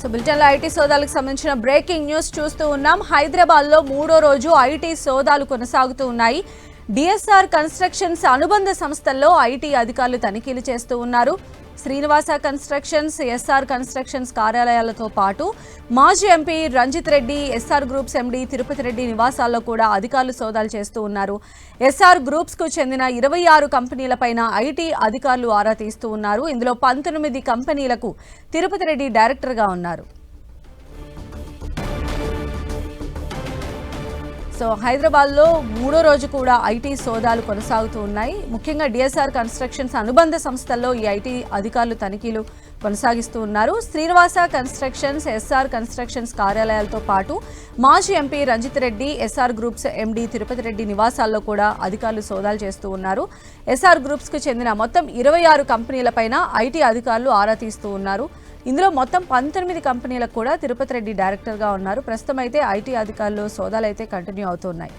So బులెటిన్లో IT సోదాలకు సంబంధించిన breaking news చూస్తూ ఉన్నాం. హైదరాబాద్లో మూడో రోజు ఐటీ సోదాలు కొనసాగుతూ ఉన్నాయి. డిఎస్ఆర్ కన్స్ట్రక్షన్స్ అనుబంధ సంస్థల్లో ఐటీ అధికారులు తనిఖీలు చేస్తూ ఉన్నారు. శ్రీనివాస కన్స్ట్రక్షన్స్ ఎస్ఆర్ కన్స్ట్రక్షన్స్ కార్యాలయాలతో పాటు మాజీ MP Ranjith Reddy SR groups MD Tirupati Reddy నివాసాల్లో కూడా అధికారులు సోదాలు చేస్తూ ఉన్నారు. ఎస్ఆర్ గ్రూప్స్కు చెందిన ఇరవై ఆరు కంపెనీలపైన ఐటీ అధికారులు ఆరా తీస్తూ ఉన్నారు. ఇందులో పంతొమ్మిది కంపెనీలకు తిరుపతి రెడ్డి డైరెక్టర్గా ఉన్నారు. సో హైదరాబాద్లో మూడో రోజు కూడా ఐటీ సోదాలు కొనసాగుతూ ఉన్నాయి. ముఖ్యంగా డిఎస్ఆర్ కన్స్ట్రక్షన్స్ అనుబంధ సంస్థల్లో ఈ ఐటీ అధికారులు తనిఖీలు కొనసాగిస్తూ ఉన్నారు. శ్రీనివాస కన్స్ట్రక్షన్స్ ఎస్ఆర్ కన్స్ట్రక్షన్స్ కార్యాలయాలతో పాటు మాజీ MP Ranjith Reddy SR groups MD Tirupati Reddy నివాసాల్లో కూడా అధికారులు సోదాలు చేస్తూ ఉన్నారు. ఎస్ఆర్ గ్రూప్స్కు చెందిన మొత్తం ఇరవై ఆరు కంపెనీలపైన ఐటీ అధికారులు ఆరా తీస్తూ ఉన్నారు. ఇందులో మొత్తం పంతొమ్మిది కంపెనీలకు కూడా తిరుపతి రెడ్డి డైరెక్టర్గా ఉన్నారు. ప్రస్తుతం అయితే ఐటీ అధికారులు సోదాలు అయితే కంటిన్యూ అవుతున్నాయి